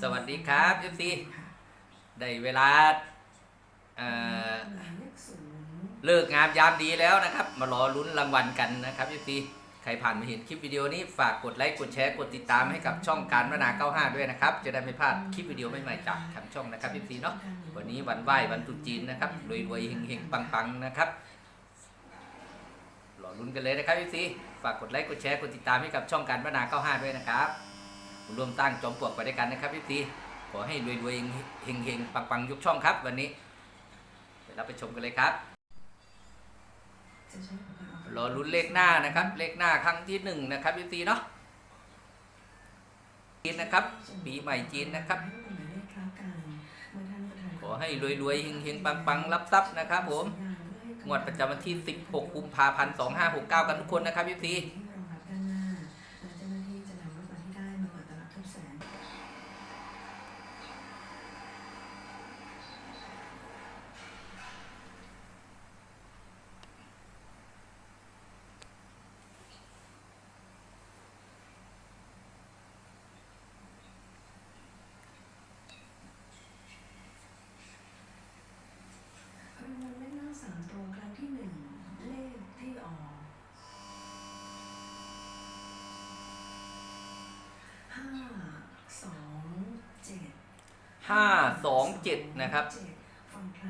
สวัสดีครับเอฟซีได้เวลาเอ่อเลิกงามยามดีแล้วนะครับ มารอลุ้นรางวัลกันนะครับเอฟซีใครผ่านมาเห็นคลิปวิดีโอนี้ฝากกดไลค์กดแชร์กดติดตามให้กับช่องการวนา 95 ด้วยนะครับ จะได้ไม่พลาดคลิปวิดีโอใหม่ๆจากทางช่องนะครับเอฟซีเนาะวันนี้วันไหว้วันตรุษจีนนะครับรวยๆเฮงๆปังๆนะครับรอลุ้นกันเลยนะครับเอฟซีฝากกดไลค์กดแชร์กดติดตามให้กับช่องการวนา 95 ด้วยนะครับ ร่วมตั้งจอมปลวกไปด้วยกันนะครับพี่ตีขอให้รวยๆเฮงๆปังๆยุกช่องครับ วันนี้เดี๋ยวเราไปชมกันเลยครับรอลุ้นเลขหน้านะครับ เลขหน้าครั้งที่หนึ่งนะครับพี่ตีเนาะจีนนะครับปีใหม่จีนนะครับ ขอให้รวยๆเฮงๆปังๆรับทรัพย์นะครับ ผมงวดประจำวันที่ 16 กุมภาพันธ์ 2569 กันทุกคนนะครับพี่ตี รางวัลเลขหน้าสามตัวครั้งที่หนึ่งเลขที่ออกห้าสองเจ็ด 527นะครับเจ็ด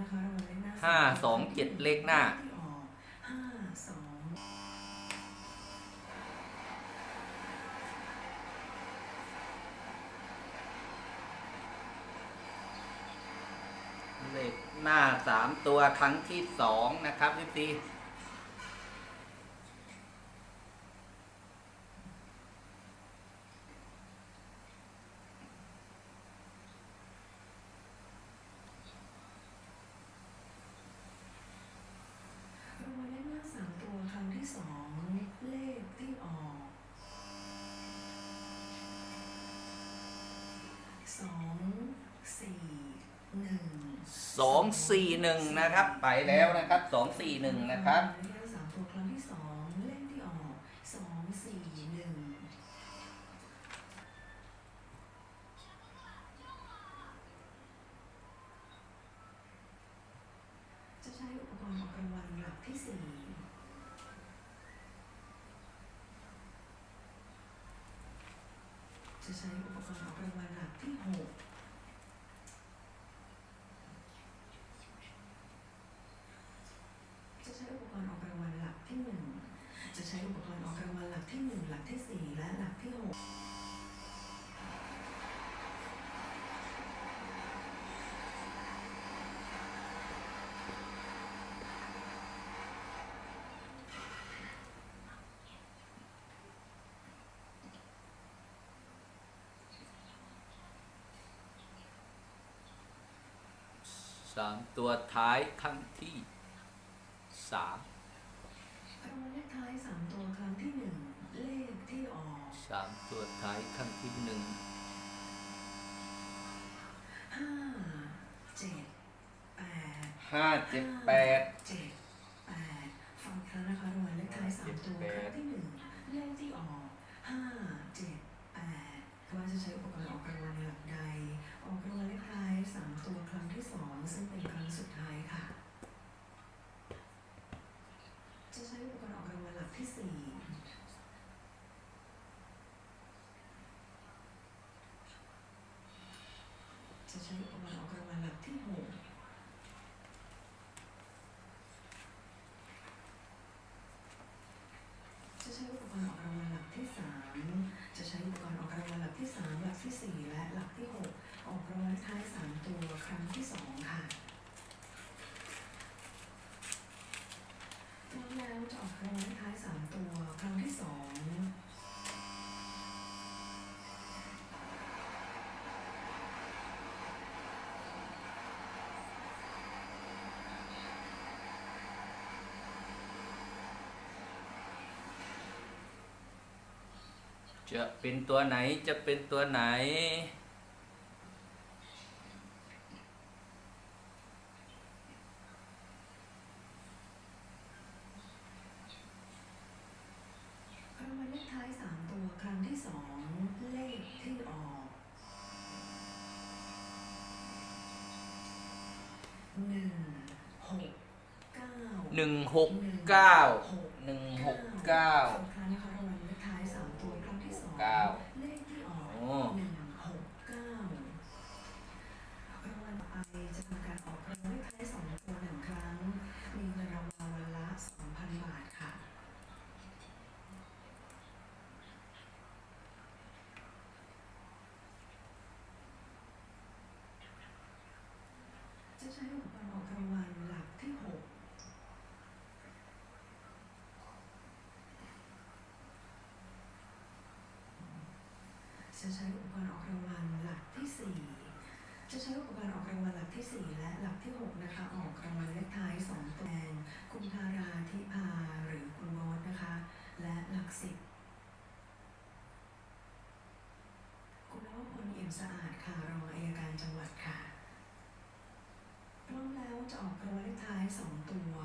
นะคะรางวัลเลขหน้าสองเจ็ดเลขหน้าห้าสองเลขหน้าสามตัวครั้งที่สองนะครับพี่ตี รางวัลเลขหน้าสามตัวครั้งที่สองเลขที่ออกสองสี่หนึ่ง สองสี่หนึ่งนะครับ ไปแล้วนะครับสองสี่หนึ่งนะครับสามตัวครั้งที่สองเลขที่ออกสองสี่หนึ่งจะใช้อุปกรณ์ออกรางวัลหลักที่สี่จะใช้อุปกรณ์ออกรางวัลหลักที่หก จะใช้อุปกรณ์ออกรางวัลหลักที่หนึ่ง จะใช้อุปกรณ์ออกรางวัลหลักที่หนึ่งหลักที่สี่และหลักที่หกสามตัวท้ายครั้งที่สาม รางวัลเลขท้ายสามตัวครั้งที่หนึ่งเลขที่ออกสามตัวท้ายครั้งที่หนึ่งห้าเจ็ดแปดห้าเจ็ดแปดเจ็ดแปดฟังอีกครั้งนะคะรางวัลเลขท้ายสามตัวครั้งที่หนึ่งเลขที่ออกห้าเจ็ดแปดว่าจะใช้อุปกรณ์ออกรางวัลหลักใดออกรางวัลเลขท้ายสามตัวครั้งที่สองซึ่งเป็นครั้งสุดท้ายค่ะจะใช้อุปกรณ์ออกรางวัลหลักที่สี่ จ จะเป็นตัวไหนจะเป็นตัวไหน รางวัลเลขท้ายสามตัวครั้งที่สองเลขที่ออกหนึ่งหกเก้าหนึ่งหกเก้าหนึ่งหกเก้า เก้า เลขที่ออก โอ้ หนึ่งหกเก้ารางวัลต่อไปจะทำการออกรางวัลเลขท้ายสองตัวหนึ่งครั้ง มีเงินรางวัลวันละสองพันบาทค่ะ จะใช้อุปกรณ์ออกรางวัลหลักที่หก จะใช้อุปกรณ์ออกรางวัลหลักที่สี่จะใช้อุปกรณ์ออกรางวัลหลักที่สี่และหลักที่หกนะคะ ออกรางวัลเลขท้ายสองตัวแทนคุณธาราธิพาหรือคุณมอสนะคะ และหลักสิบคุณนวพลเอี่ยมสะอาดค่ะรองอัยการจังหวัดค่ะพร้อมแล้วจะออกรางวัลเลขท้ายสองตัว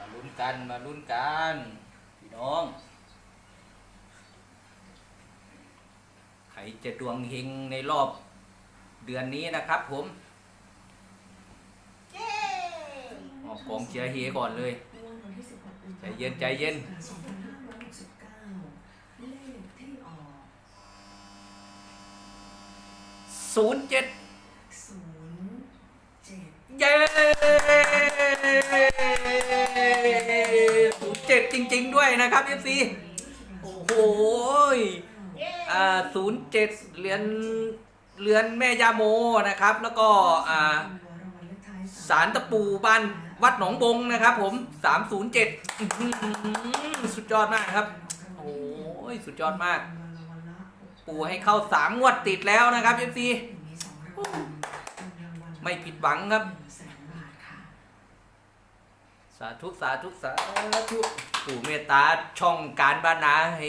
มาลุ้น กันมาลุ้นกันพี่น้อง ใครจะดวงเฮงในรอบเดือนนี้นะครับผมออกกองเชียร์เฮก่อนเลย ใจเย็นใจเย็น2569เลขที่ออกศูนย์เจ็ด07 เย้ศูนย์เจ็ดจริง ๆ ด้วยนะครับเอฟซีโอ้โหอ่าศูนย์เจ็ดเหรียญเรือนแม่ยาโมนะครับ แล้วก็อ่าสารตะปูบ้านวัดหนองบงนะครับ ผม307สุดยอดมากครับ โอ้ยสุดยอดมาก ปูให้เข้าสามงวดติดแล้วนะครับเอฟซี ไม่ผิดหวังครับ สาธุสาธุสาธุปู่เมตตาช่องการบ้านนาให้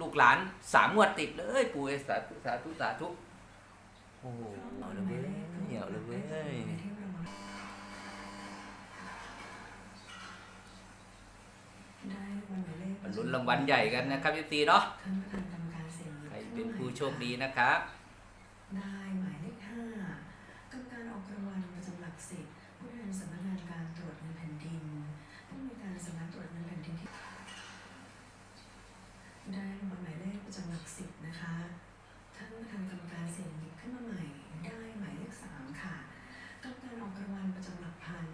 ลูกหลานสามงวดติดเลย ปู่เอ้ยสาธุสาธุสาธุโอ้โหเอาเลยเว้ยเอาเลยเว้ยมาลุ้นรางวัลใหญ่กันนะครับพี่ตีเนาะท่านประธานกรรมการเสียงหยิบใครเป็นผู้โชคดีนะครับ นะคะ ท่านประธานกรรมการเสียงหยิบขึ้นมาใหม่ได้หมายเลขสามค่ะกรรมการออกรางวัลประจำหลักพัน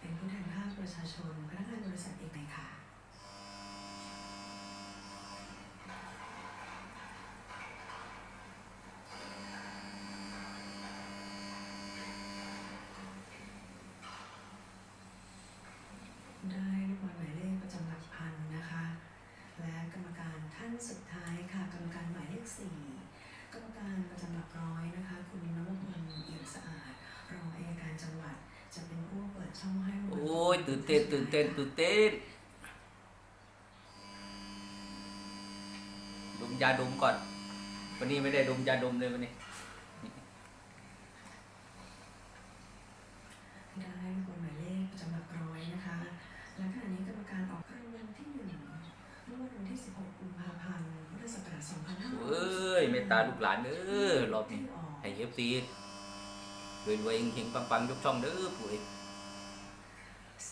เป็นผู้แทนภาคประชาชนพนักงานบริษัทเอกไหมค่ะ ได้รางวัลหมายเลขประจำหลักพันนะคะ และกรรมการท่านสุดท้ายค่ะ กรรมการหมายเลขสี่กรรมการประจำหลักร้อยนะคะ คุณนวพลเอี่ยมสะอาด รองอัยการจังหวัด จะเป็นผู้เปิดช่องให้รางวัล โอ้ย ตื่นเต้นตื่นเต้นตื่นเต้นดมยาดมก่อน วันนี้ไม่ได้ดมยาดมเลยวันนี้ได้รางวัลหมายเลขประจำหลักร้อยนะคะ และขณะนี้กรรมการออกรางวัลที่หนึ่งเมื่อวันที่ 16กุมภาพันธ์พุทธศักราช2500เอ้ยเมตตาลูกหลานเด้อรอบนี้ที่ออกให้เอฟซีรวยรวยๆเฮงๆปังๆยกช่องเด้อปุ๋ย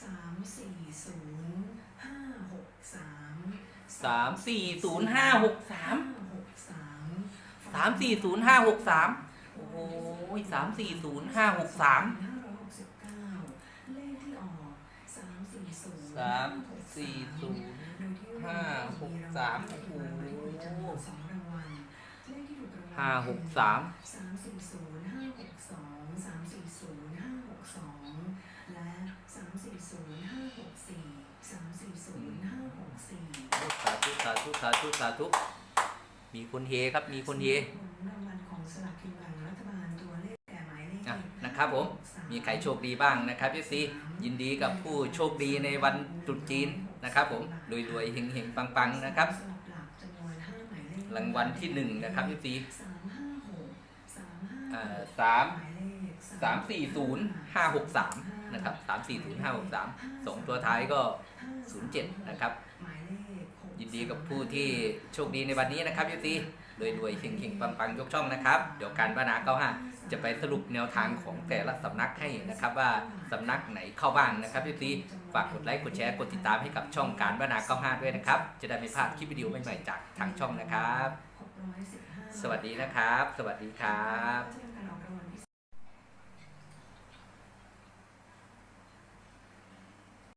สามสี่ศูนย์ห้าหกสามสามสี่ศูนย์ห้าหกสามหกสามสามสี่ศูนย์ห้าหกสามโอ้โหสามสี่ศูนย์ห้าหกสามห้าร้อยหกสิบเก้าเลขที่ออกสามสี่ศูนย์สามสี่ศูนย์โดยที่ห้าหกสามโอ้โหจำนวนสองรางวัลเลขที่ถูกรางวัลห้าหกสามสามสี่ศูนย์ห้าหกสองสามสี่ศูนย์ห้าหกสองและ สามสี่ศูนย์ห้าหกสี่สามสี่ศูนย์ห้าหกสี่สาธุสาธุสาธุสาธุมีคนเฮครับมีคนเฮผลรางวัลของสลากกินแบ่งรัฐบาลตัวเลขแก่หมายเลขอะนะครับผมมีใครโชคดีบ้างนะครับพี่ซียินดีกับผู้โชคดีในวันตรุษจีนนะครับผมรวยรวยๆเฮงเฮงปังปังๆนะครับสลับหลักจำนวนห้าหมายเลขรางวัลที่หนึ่งนะครับพี่ซีสามห้าหกสามห้าอ่าสามหมายเลขสามสี่ศูนย์ห้าหกสาม นะครับสามสี่ศูนย์ห้าหกสามสองตัวท้ายก็ศูนย์เจ็ดนะครับหมายเลขหกยินดีกับผู้ที่โชคดีในวันนี้นะครับยูซีรวยรวยๆเฮงเฮงปังปังๆยกช่องนะครับ เดี๋ยวการบ้านนาเก้าห้าจะไปสรุปแนวทางของแต่ละสำนักให้นะครับว่าสำนักไหนเข้าบ้างนะครับยูซีฝากกดไลค์กดแชร์กดติดตามให้กับช่องการบ้านนาเก้าห้าด้วยนะครับ จะได้ไม่พลาดคลิปวิดีโอใหม่ๆจากทางช่องนะครับ สวัสดีนะครับ สวัสดีครับบ